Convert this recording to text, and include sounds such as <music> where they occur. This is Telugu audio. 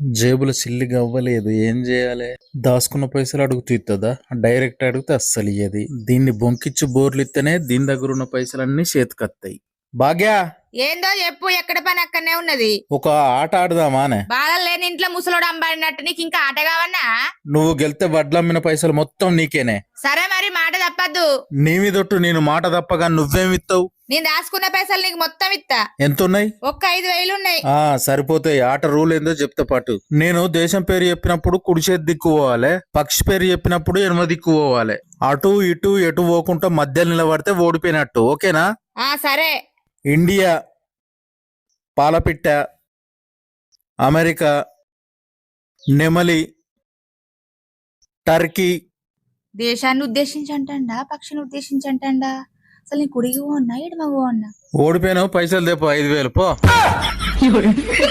జేబుల సిల్లి గవ్వలేదు. ఏం చేయాలి దాచుకున్న పైసలు అడుగుతూ ఇస్తుందా డైరెక్ట్ అడిగితే అస్సలు ఇయ్యది దీన్ని బొంకిచ్చి బోర్లు ఇస్తేనే దీని దగ్గర ఉన్న పైసలన్నీ చేతికత్తాయి. భాగ్యా! ఏందో చెప్పు ఎక్కడ పని అక్కడనే ఉన్నది? ఒక ఆట ఆడదామానే బాధలు లేని ఇంట్లో ముసలోడు అంబాడినట్టు నీకు ఇంకా ఆట కావన్నా? నువ్వు గెలితే వడ్లమ్మిన పైసలు మొత్తం నీకేనే. సరే మరి మాట తప్పద్దు. నీ మీదొట్టు నేను మాట తప్పగా నువ్వేమిస్తావు నేను దాచుకున్న పైసలు నీకు మొత్తం ఇత్తా. ఎంతున్నాయి? ఒక్క ఐదు వేలు ఉన్నాయి. ఆ సరిపోతాయి ఆట రూల్ ఏందో చెప్తా పాటు. నేను దేశం పేరు చెప్పినప్పుడు కుడి చేతి దిక్కు పోవాలి పక్షి పేరు చెప్పినప్పుడు ఎడమ దిక్కు పోవాలి. అటు ఇటు ఎటు పోకుండా మధ్యలో నిలబడితే ఓడిపోయినట్టు ఓకేనా? ఆ సరే. ఇండియా పాలపిట్ట అమెరికా నెమలి టర్కీ. దేశాన్ని ఉద్దేశించి అంటాడా పక్షిని ఉద్దేశించి అంటాడా అసలు నీ కుడికి పోన్నా ఎడమకు పోన్నా ఓడిపోయినావు పైసలు తెపో ఐదు వేలు పో. <laughs>